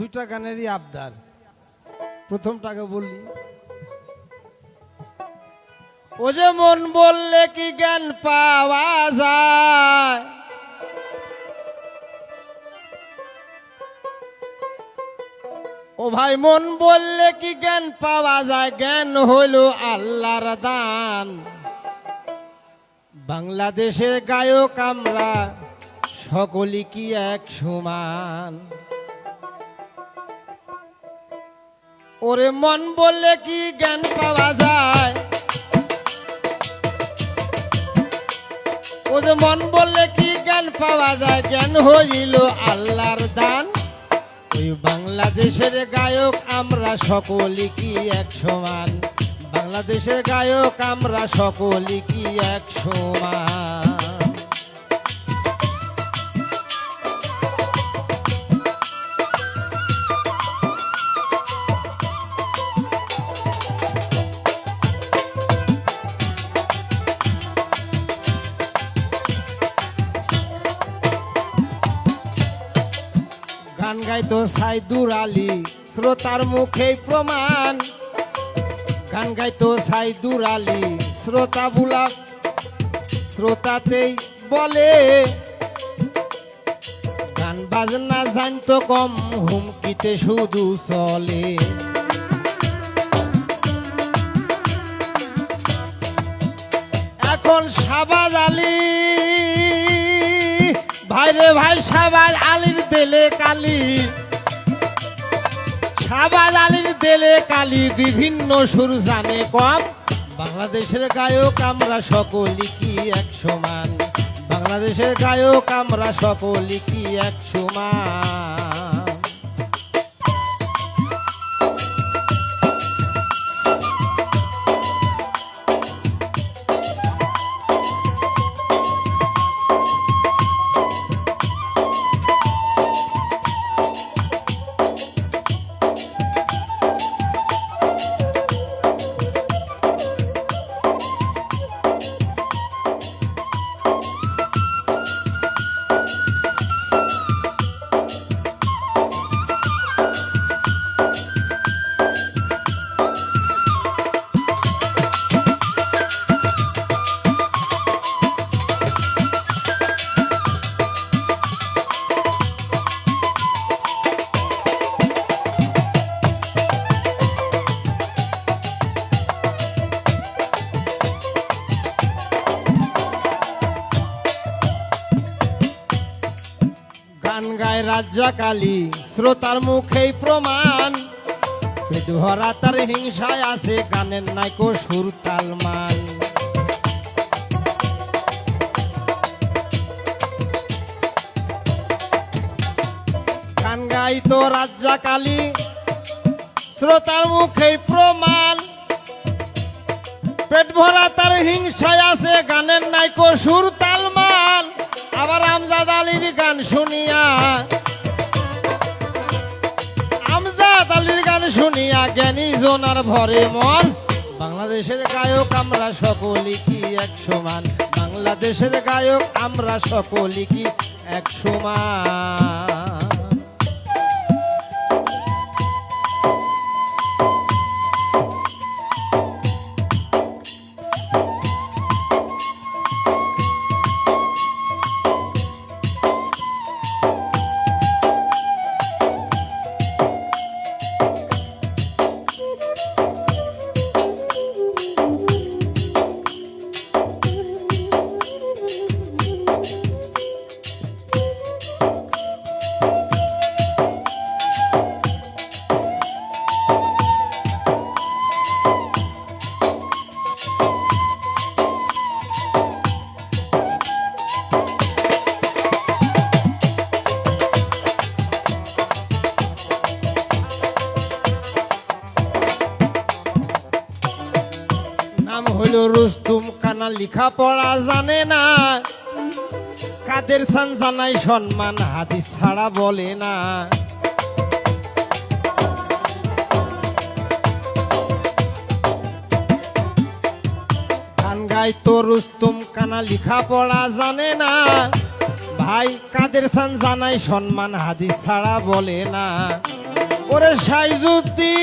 দুইটা গানেরই আবদার। প্রথমটাকে বললি। ও যে মন বললে কি জ্ঞান পাওয়া যায়? ও ভাই, মন বললে কি জ্ঞান পাওয়া যায়? জ্ঞান হইল আল্লাহর দান। বাংলাদেশের গায়ক আমরা সকলই কি এক সমান? ওরে মন বললে কি জ্ঞান পাওয়া যায়? ও যে মন বললে কি জ্ঞান পাওয়া যায়? জ্ঞান হইল আল্লাহর দান। ওই বাংলাদেশের গায়ক আমরা সকলে কি এক সমান? বাংলাদেশের গায়ক আমরা সকলে কি এক সমান? গাইতো সাইদুর আলী। শ্রোতার মুখে প্রমাণ। গান গাইতো সাইদুর আলী। শ্রোতা বুলা শ্রোতাতেই বলে। গান বাজনা জানতো কম, হুমকিতে শুধু চলে। এখন সাবাজ আলী ভাইরে ভাই সাবার আলীর দেলে কালি। সাবার আলীর দেলে কালি, বিভিন্ন সুর জানে কম। বাংলাদেশের গায়ক আমরা সকলই কি এক সমান? বাংলাদেশের গায়ক আমরা সকলই কি এক সমান? গায় রাজ্জাকালী শ্রোতার মুখেই প্রমাণ। পেট তার হিংসায় আছে, গানের নাইকো সুর তালমান গান গাইতো রাজ্জাকালী শ্রোতার মুখেই প্রমাণ। পেট ভরা তার হিংসায় আছে, গানের নাইকো সুর তালমান আবার আমজাদ আলীর গান শুনিয়া শুনিয়া জ্ঞানী জোনার ভরে মন। বাংলাদেশের গায়ক আমরা সকলে কি এক সমান? বাংলাদেশের গায়ক আমরা সকলে কি এক সমান? কানা লিখা পড়া জানে না। কাদের সান জানাই সম্মান, হাদিস ছাড়া বলে না। গান গাই তো রুস্তুম লিখা পড়া জানে না। ভাই, কাদের সান জানাই সম্মান, হাদিস ছাড়া বলে না। ওরে সাইজুদ্দি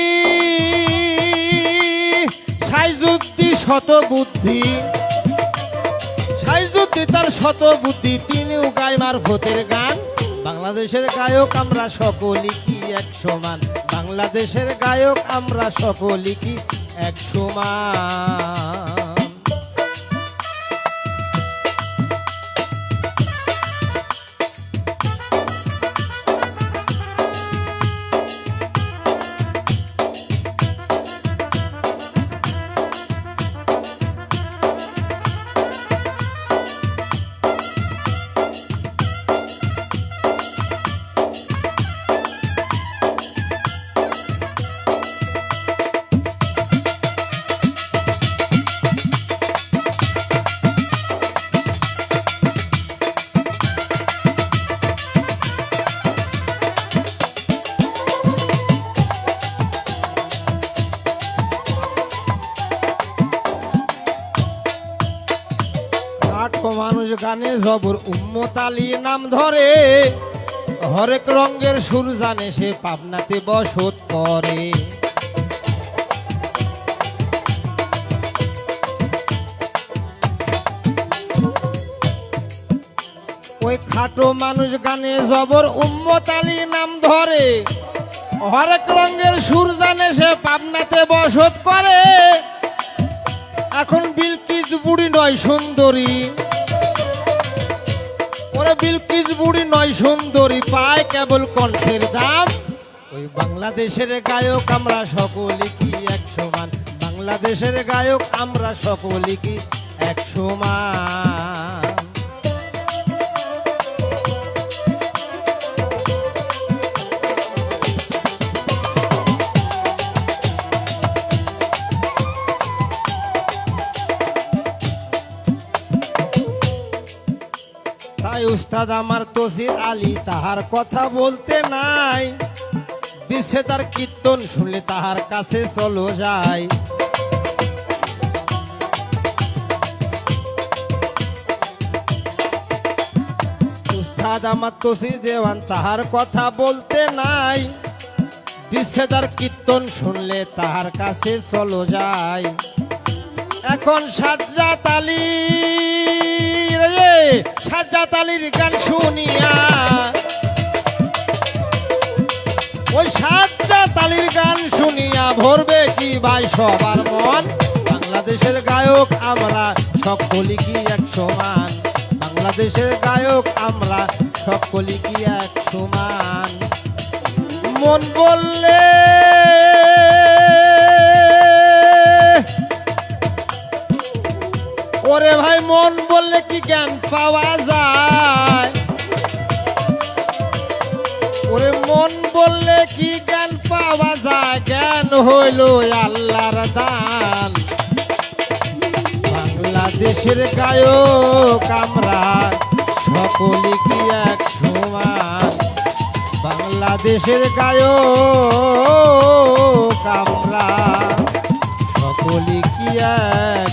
সাইজুদ্দি শত বুদ্ধি সাইজুদ্দি তার শত বুদ্ধি তিনিও গায় মারফতের গান। বাংলাদেশের গায়ক আমরা সকলই কি এক সমান? বাংলাদেশের গায়ক আমরা সকলই কি এক সমান? গানে জবর উম্মত আলী নাম ধরে। হরেক রঙের সুর জানে সে পাবনাতে বসত করে। ওই খাটো মানুষ গানে জবর উম্মত আলী নাম ধরে। হরেক রঙের সুর জানে সে পাবনাতে বসত করে। এখন বিলকিস বুড়ি নয় সুন্দরী। বুড়ি নয় সুন্দরী, পায় কেবল কণ্ঠের দাম ওই বাংলাদেশের গায়ক আমরা সকলে কি এক সমান? বাংলাদেশের গায়ক আমরা সকলে কি এক সমান? তাই উস্তাদ আমার তসির আলী, তাহার কথা বলতে নাই। বিশ্বে তার কীর্তন শুনলে তাহার কাছে চলো যায় উস্তাদ আমার তসির দেওয়ান, তাহার কথা বলতে নাই। বিশ্বে তার কীর্তন শুনলে তাহার কাছে চলো যায় এখন সাজ্জাত আলী রে সাজ্জাত আলীর গান শুনিয়া। ওই সাজ্জাত আলীর গান শুনিয়া ভরবে কি ভাই সবার মন? বাংলাদেশের গায়ক আমরা সকলি কি এক সমান? বাংলাদেশের গায়ক আমরা সকলি কি এক সমান? মন বললে ওরে ভাই, মন বললে কি জ্ঞান পাওয়া যায়? ওরে মন বললে কি জ্ঞান পাওয়া যায়? জ্ঞান হইল আল্লাহর দান। বাংলাদেশের গায়ো কামরা সকলে কি এক সমান? বাংলাদেশের গায়ো কামরা সকলে কি এক